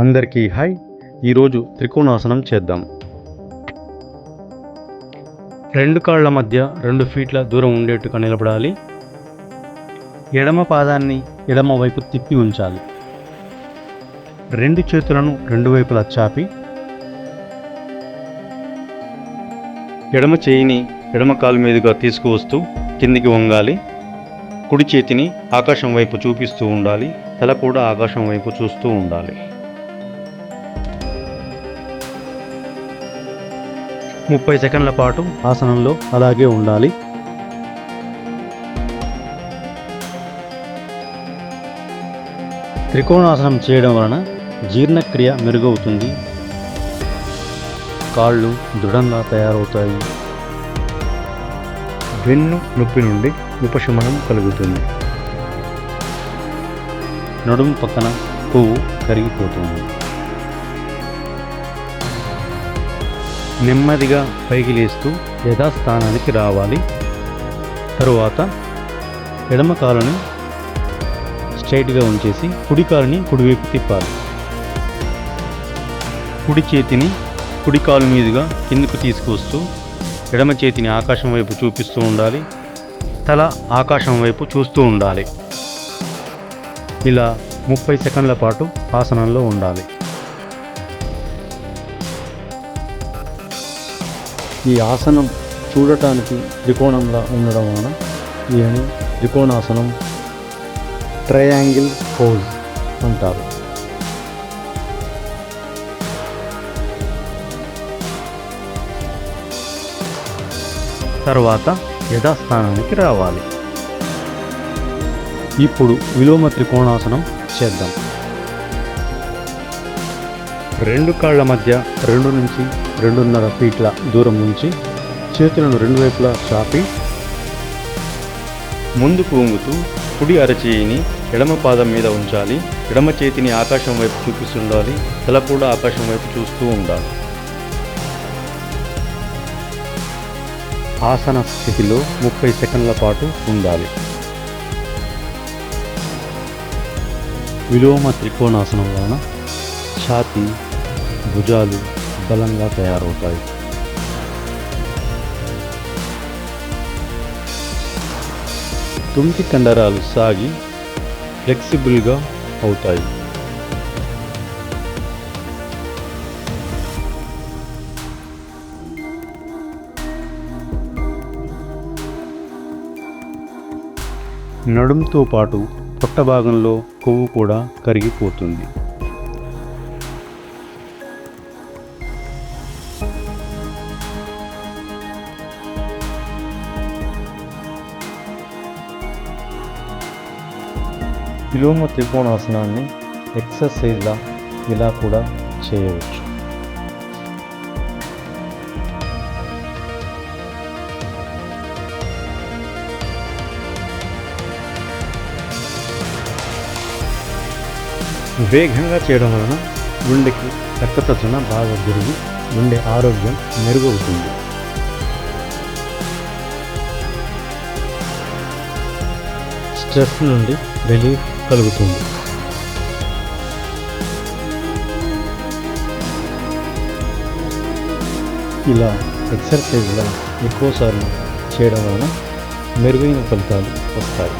అందరికీ హాయ్. ఈరోజు త్రికోణాసనం చేద్దాం. రెండు కాళ్ళ మధ్య రెండు ఫీట్ల దూరం ఉండేట్టుగా నిలబడాలి. ఎడమ పాదాన్ని ఎడమ వైపు తిప్పి ఉంచాలి. రెండు చేతులను రెండు వైపులా చాపి ఎడమ చేయిని ఎడమ కాలు మీదుగా తీసుకువస్తూ కిందికి వంగాలి. కుడి చేతిని ఆకాశం వైపు చూపిస్తూ ఉండాలి. తల కూడా ఆకాశం వైపు చూస్తూ ఉండాలి. ముప్పై సెకండ్ల పాటు ఆసనంలో అలాగే ఉండాలి. త్రికోణాసనం చేయడం వలన జీర్ణక్రియ మెరుగవుతుంది. కాళ్ళు దృఢంగా తయారవుతాయి. వెన్ను నొప్పి నుండి ఉపశమనం కలుగుతుంది. నడుము పక్కన కొవ్వు కరిగిపోతుంది. నెమ్మదిగా పైకి లేస్తూ యథాస్థానానికి రావాలి. తరువాత ఎడమ కాలుని స్ట్రైట్గా ఉంచేసి కుడి కాలుని కుడివైపు తిప్పాలి. కుడి చేతిని కుడి కాలు మీదుగా కిందకు తీసుకువస్తూ ఎడమ చేతిని ఆకాశం వైపు చూపిస్తూ ఉండాలి. తల ఆకాశం వైపు చూస్తూ ఉండాలి. ఇలా ముప్పై సెకండ్ల పాటు ఆసనంలో ఉండాలి. ఈ ఆసనం చూడటానికి త్రికోణంలా ఉండడం వలన దీనిని త్రికోణాసనం ట్రయాంగిల్ పోజ్ అంటారు. తర్వాత యథాస్థానానికి రావాలి. ఇప్పుడు విలోమ త్రికోణాసనం చేద్దాం. రెండు కాళ్ళ మధ్య రెండు నుంచి రెండున్నర ఫీట్ల దూరం నుంచి చేతులను రెండు వైపులా చాపి ముందుకు ఉంగుతూ కుడి అరచేయిని ఎడమ పాదం మీద ఉంచాలి. ఎడమ చేతిని ఆకాశం వైపు చూపిస్తుండాలి. తల కూడా ఆకాశం వైపు చూస్తూ ఉండాలి. ఆసన స్థితిలో ముప్పై సెకండ్ల పాటు ఉండాలి. విలోమ త్రికోణాసనం వలన ఛాతి భుజాలు బలంగా తయారవుతాయి. తుంటి కండరాలు సాగి ఫ్లెక్సిబుల్గా అవుతాయి. నడుంతో పాటు పొట్ట భాగంలో కొవ్వు కూడా కరిగిపోతుంది. విలోమ త్రికోణాసనాన్ని ఎక్సర్సైజ్లా ఇలా కూడా చేయవచ్చు. వేగంగా చేయడం వలన గుండెకి రక్త ప్రసరణ బాగా జరిగి గుండె ఆరోగ్యం మెరుగవుతుంది. స్ట్రెస్ నుండి రిలీఫ్ కలుగుతుంది. ఇలా ఎక్సర్సైజ్లా ఎక్కువసార్లు చేయడం వలన మెరుగైన ఫలితాలు వస్తాయి.